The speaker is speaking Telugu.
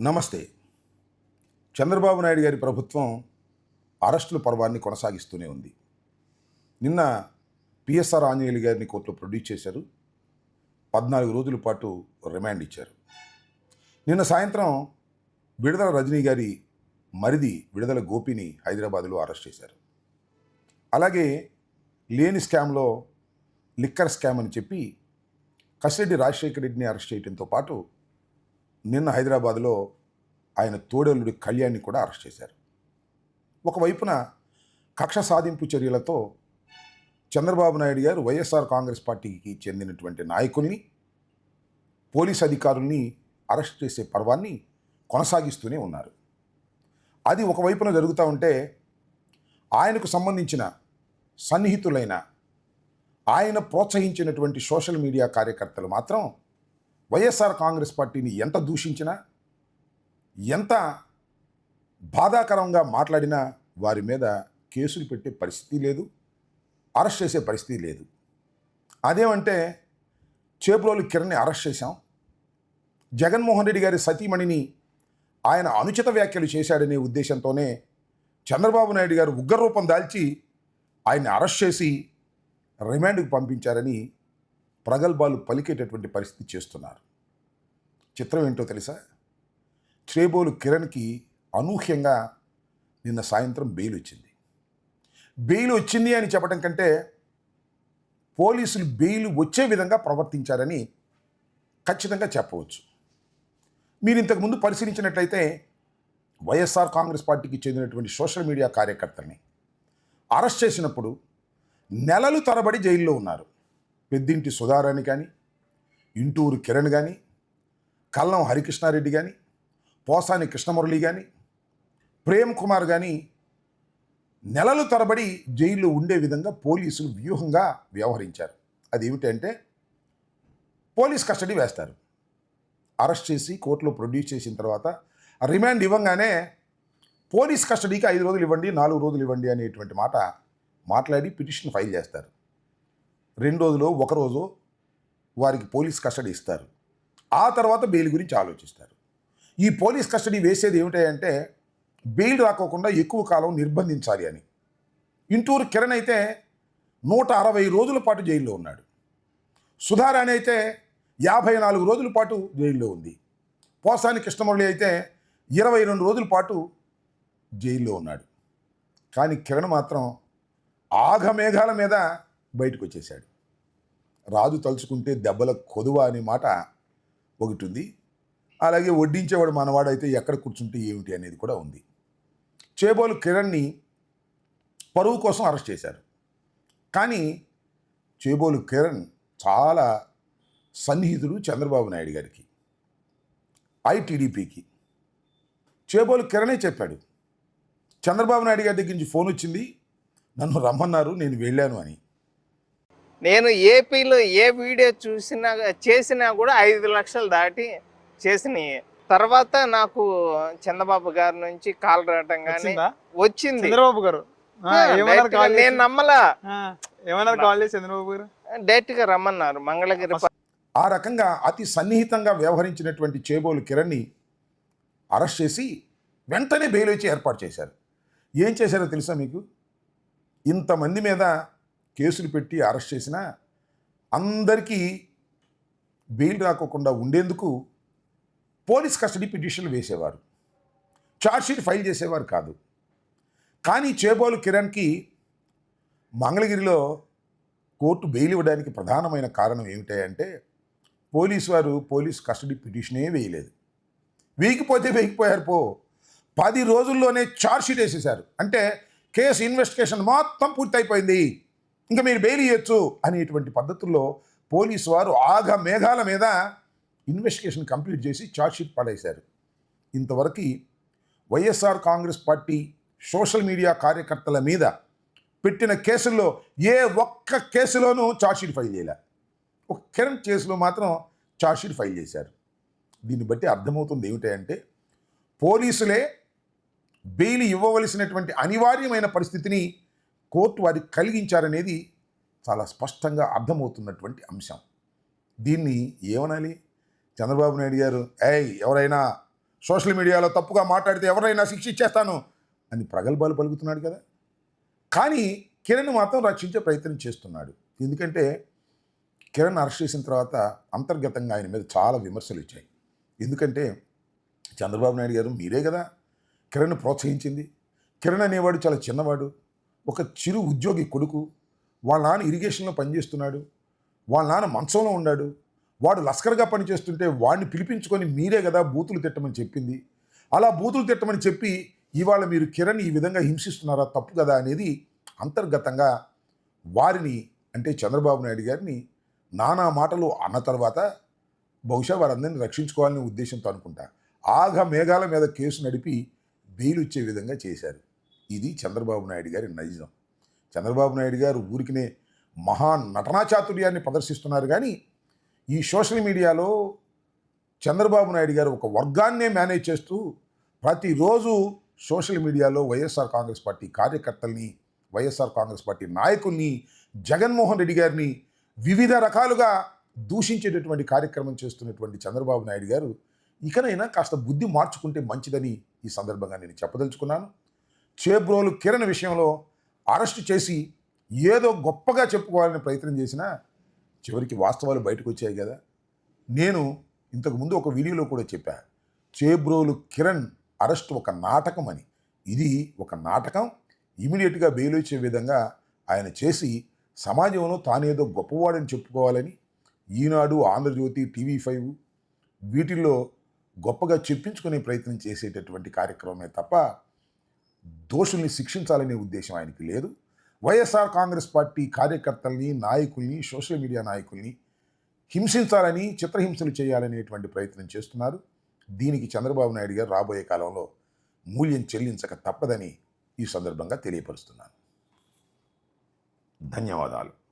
నమస్తే. చంద్రబాబు నాయుడు గారి ప్రభుత్వం అరెస్టుల పర్వాన్ని కొనసాగిస్తూనే ఉంది. నిన్న పిఎస్ఆర్ ఆంజనేయులు గారిని కోర్టులో ప్రొడ్యూస్ చేశారు. పద్నాలుగు రోజుల పాటు రిమాండ్ ఇచ్చారు. నిన్న సాయంత్రం విడుదల రజనీ గారి మరిది విడుదల గోపిని హైదరాబాద్లో అరెస్ట్ చేశారు. అలాగే లేని స్కామ్లో లిక్కర్ స్కామ్ అని చెప్పి కసిరెడ్డి రాజశేఖర రెడ్డిని అరెస్ట్ చేయడంతో పాటు నిన్న హైదరాబాద్లో ఆయన తోడలుడి కళ్యాణ్ని కూడా అరెస్ట్ చేశారు. ఒకవైపున కక్ష సాధింపు చర్యలతో చంద్రబాబు నాయుడు గారు వైఎస్ఆర్ కాంగ్రెస్ పార్టీకి చెందినటువంటి నాయకుల్ని పోలీస్ అధికారుల్ని అరెస్ట్ చేసే పర్వాన్ని కొనసాగిస్తూనే ఉన్నారు. అది ఒకవైపున జరుగుతూ ఉంటే ఆయనకు సంబంధించిన సన్నిహితులైన ఆయన ప్రోత్సహించినటువంటి సోషల్ మీడియా కార్యకర్తలు మాత్రం వైఎస్ఆర్ కాంగ్రెస్ పార్టీని ఎంత దూషించినా ఎంత బాధాకరంగా మాట్లాడినా వారి మీద కేసులు పెట్టే పరిస్థితి లేదు అరెస్ట్ చేసే పరిస్థితి లేదు. అదేమంటే చేపులోలు కిరణ్ని అరెస్ట్ చేశాం. జగన్మోహన్ రెడ్డి గారి సతీమణిని ఆయన అనుచిత వ్యాఖ్యలు చేశాడనే ఉద్దేశంతోనే చంద్రబాబు నాయుడు గారు ఉగ్రరూపం దాల్చి ఆయన్ని అరెస్ట్ చేసి రిమాండ్కు పంపించారని ప్రగల్భాలు పలికేటటువంటి పరిస్థితి చేస్తున్నారు. చిత్రం ఏంటో తెలుసా? చేబోలు కిరణ్కి అనూహ్యంగా నిన్న సాయంత్రం బెయిల్ వచ్చింది. బెయిల్ వచ్చింది అని చెప్పడం కంటే పోలీసులు బెయిల్ వచ్చే విధంగా ప్రవర్తించారని ఖచ్చితంగా చెప్పవచ్చు. మీరు ఇంతకుముందు పరిశీలించినట్లయితే వైఎస్ఆర్ కాంగ్రెస్ పార్టీకి చెందినటువంటి సోషల్ మీడియా కార్యకర్తల్ని అరెస్ట్ చేసినప్పుడు నెలలు తరబడి జైల్లో ఉన్నారు. పెద్దింటి సుధారాణి కానీ ఇంటూరు కిరణ్ కానీ కల్లం హరికృష్ణారెడ్డి కానీ పోసాని కృష్ణమురళి కానీ ప్రేమ్ కుమార్ కానీ నెలలు తరబడి జైల్లో ఉండే విధంగా పోలీసులు వ్యూహంగా వ్యవహరించారు. అదేమిటంటే పోలీస్ కస్టడీ వేస్తారు. అరెస్ట్ చేసి కోర్టులో ప్రొడ్యూస్ చేసిన తర్వాత రిమాండ్ ఇవ్వంగానే పోలీస్ కస్టడీకి ఐదు రోజులు ఇవ్వండి నాలుగు రోజులు ఇవ్వండి అనేటువంటి మాట మాట్లాడి పిటిషన్ ఫైల్ చేస్తారు. రెండు రోజులు ఒకరోజు వారికి పోలీస్ కస్టడీ ఇస్తారు. ఆ తర్వాత బెయిల్ గురించి ఆలోచిస్తారు. ఈ పోలీస్ కస్టడీ వేసేది ఏమిటంటే బెయిల్ రాకోకుండా ఎక్కువ కాలం నిర్బంధించాలి అని. ఇంటూరు కిరణ్ అయితే నూట అరవై రోజుల పాటు జైల్లో ఉన్నాడు. సుధారాణి అయితే యాభై నాలుగు రోజుల పాటు జైల్లో ఉంది. పోసాని కృష్ణమురళి అయితే ఇరవై రెండు రోజుల పాటు జైల్లో ఉన్నాడు. కానీ కిరణ్ మాత్రం ఆఘమేఘాల మీద బయటకు వచ్చేసాడు రాజు తలుచుకుంటే దెబ్బల కొదువ అనే మాట ఒకటి ఉంది అలాగే వడ్డించేవాడు మనవాడైతే ఎక్కడ కూర్చుంటే ఏమిటి అనేది కూడా ఉంది. చేబోలు కిరణ్ని పరువు కోసం అరెస్ట్ చేశారు. కానీ చేబోలు కిరణ్ చాలా సన్నిహితుడు చంద్రబాబు నాయుడు గారికి ఐటీడీపీకి. చేబోలు కిరణే చెప్పాడు చంద్రబాబు నాయుడు గారి దగ్గర నుంచి ఫోన్ వచ్చింది నన్ను రమ్మన్నారు నేను వెళ్ళాను అని. నేను ఏపీలో ఏ వీడియో చూసినా చేసినా కూడా ఐదు లక్షలు దాటి చేసినాయి. తర్వాత నాకు చంద్రబాబు గారి నుంచి కాల్ రావటం కానీ వచ్చిందా? చంద్రబాబు గారు? నేను? నమ్మలా. ఏమన్నారు కాల్ చేసి చంద్రబాబు గారు? డైరెక్ట్గా రమ్మన్నారు మంగళగిరి ఆ రకంగా అతి సన్నిహితంగా వ్యవహరించినటువంటి చేబోలు కిరణ్ని అరెస్ట్ చేసి వెంటనే బెయిల్ వచ్చి ఏర్పాటు చేశారు. ఏం చేశారో తెలుసా మీకు? ఇంతమంది మీద కేసులు పెట్టి అరెస్ట్ చేసినా అందరికీ బెయిల్ రాకోకుండా ఉండేందుకు పోలీస్ కస్టడీ పిటిషన్లు వేసేవారు. ఛార్జ్షీట్ ఫైల్ చేసేవారు కాదు. కానీ చేబోలు కిరణ్కి మంగళగిరిలో కోర్టు బెయిల్ ఇవ్వడానికి ప్రధానమైన కారణం ఏమిటంటే పోలీసు వారు పోలీస్ కస్టడీ పిటిషనే వేయలేదు. వేయకపోతే వేయకపోయారు పో. పది రోజుల్లోనే ఛార్జ్షీట్ వేసేశారు. అంటే కేసు ఇన్వెస్టిగేషన్ మొత్తం పూర్తయిపోయింది. ఇంకా మీరు బెయిల్ ఇవ్వచ్చు అనేటువంటి పద్ధతుల్లో పోలీసు వారు ఆగ మేఘాల మీద ఇన్వెస్టిగేషన్ కంప్లీట్ చేసి ఛార్జ్షీట్ పడేశారు ఇంతవరకు YSR Congress party social media కార్యకర్తల మీద పెట్టిన కేసుల్లో ఏ ఒక్క కేసులోనూ ఛార్జ్షీట్ ఫైల్ చేయలే. ఒక కిరణ్ కేసులో మాత్రం ఛార్జ్షీట్ ఫైల్ చేశారు. దీన్ని బట్టి అర్థమవుతుంది ఏమిటంటే పోలీసులే బెయిల్ ఇవ్వవలసినటువంటి అనివార్యమైన పరిస్థితిని కోర్టు వారికి కలిగించారనేది చాలా స్పష్టంగా అర్థమవుతున్నటువంటి అంశం. దీన్ని ఏమనాలి? చంద్రబాబు నాయుడు గారు ఏయ్ ఎవరైనా సోషల్ మీడియాలో తప్పుగా మాట్లాడితే ఎవరైనా శిక్షించేస్తాను అని ప్రగల్భాలు పలుకుతున్నాడు కదా. కానీ కిరణ్ మాత్రం రక్షించే ప్రయత్నం చేస్తున్నాడు. ఎందుకంటే కిరణ్ అరెస్ట్ చేసిన తర్వాత అంతర్గతంగా ఆయన మీద చాలా విమర్శలు వచ్చాయి ఎందుకంటే చంద్రబాబు నాయుడు గారు మీరే కదా కిరణ్ ప్రోత్సహించింది. కిరణ్ అనేవాడు చాలా చిన్నవాడు. ఒక చిరు ఉద్యోగి కొడుకు వాళ్ళ నాన్న ఇరిగేషన్లో పనిచేస్తున్నాడు వాళ్ళ నాన్న మంచంలో ఉన్నాడు వాడు లస్కర్గా పనిచేస్తుంటే వాడిని పిలిపించుకొని మీరే కదా బూతులు తిట్టమని చెప్పింది. అలా బూతులు తిట్టమని చెప్పి ఇవాళ మీరు కిరణ్ ఈ విధంగా హింసిస్తున్నారా తప్పు కదా అనేది అంతర్గతంగా వారిని అంటే చంద్రబాబు నాయుడు గారిని నానా మాటలు అన్న తర్వాత బహుశా వారందరినీ రక్షించుకోవాలనే ఉద్దేశంతో అనుకుంటా. ఆఘ మేఘాల మీద కేసు నడిపి బెయిల్ ఇచ్చే విధంగా చేశారు. ఇది చంద్రబాబు నాయుడు గారి నైజం. చంద్రబాబు నాయుడు గారు ఊరికినే మహా నటనా చాతుర్యాన్ని ప్రదర్శిస్తున్నారు కానీ ఈ సోషల్ మీడియాలో చంద్రబాబు నాయుడు గారు ఒక వర్గాన్నే మేనేజ్ చేస్తూ ప్రతిరోజు సోషల్ మీడియాలో వైఎస్ఆర్ కాంగ్రెస్ పార్టీ కార్యకర్తల్ని వైఎస్ఆర్ కాంగ్రెస్ పార్టీ నాయకుల్ని జగన్మోహన్ రెడ్డి గారిని వివిధ రకాలుగా దూషించేటటువంటి కార్యక్రమం చేస్తున్నటువంటి చంద్రబాబు నాయుడు గారు ఇకనైనా కాస్త బుద్ధి మార్చుకుంటే మంచిదని ఈ సందర్భంగా నేను చెప్పదలుచుకున్నాను. చేబ్రోలు కిరణ్ విషయంలో అరెస్టు చేసి ఏదో గొప్పగా చెప్పుకోవాలని ప్రయత్నం చేసినా చివరికి వాస్తవాలు బయటకు వచ్చాయి కదా. నేను ఇంతకుముందు ఒక వీడియోలో కూడా చెప్పా చేబ్రోలు కిరణ్ అరెస్ట్ ఒక నాటకం అని. ఇది ఒక నాటకం. ఇమీడియట్గా బెయిల్ వచ్చే విధంగా ఆయన చేసి సమాజంలో తానేదో గొప్పవాడని చెప్పుకోవాలని ఈనాడు ఆంధ్రజ్యోతి టీవీ ఫైవ్ వీటిల్లో గొప్పగా చెప్పించుకునే ప్రయత్నం చేసేటటువంటి కార్యక్రమమే తప్ప దోషుల్ని శిక్షించాలనే ఉద్దేశం ఆయనకి లేదు. వైఎస్ఆర్ కాంగ్రెస్ పార్టీ కార్యకర్తల్ని నాయకుల్ని సోషల్ మీడియా నాయకుల్ని హింసించాలని చిత్రహింసలు చేయాలనేటువంటి ప్రయత్నం చేస్తున్నారు. దీనికి చంద్రబాబు నాయుడు గారు రాబోయే కాలంలో మూల్యం చెల్లించక తప్పదని ఈ సందర్భంగా తెలియపరుస్తున్నాను. ధన్యవాదాలు.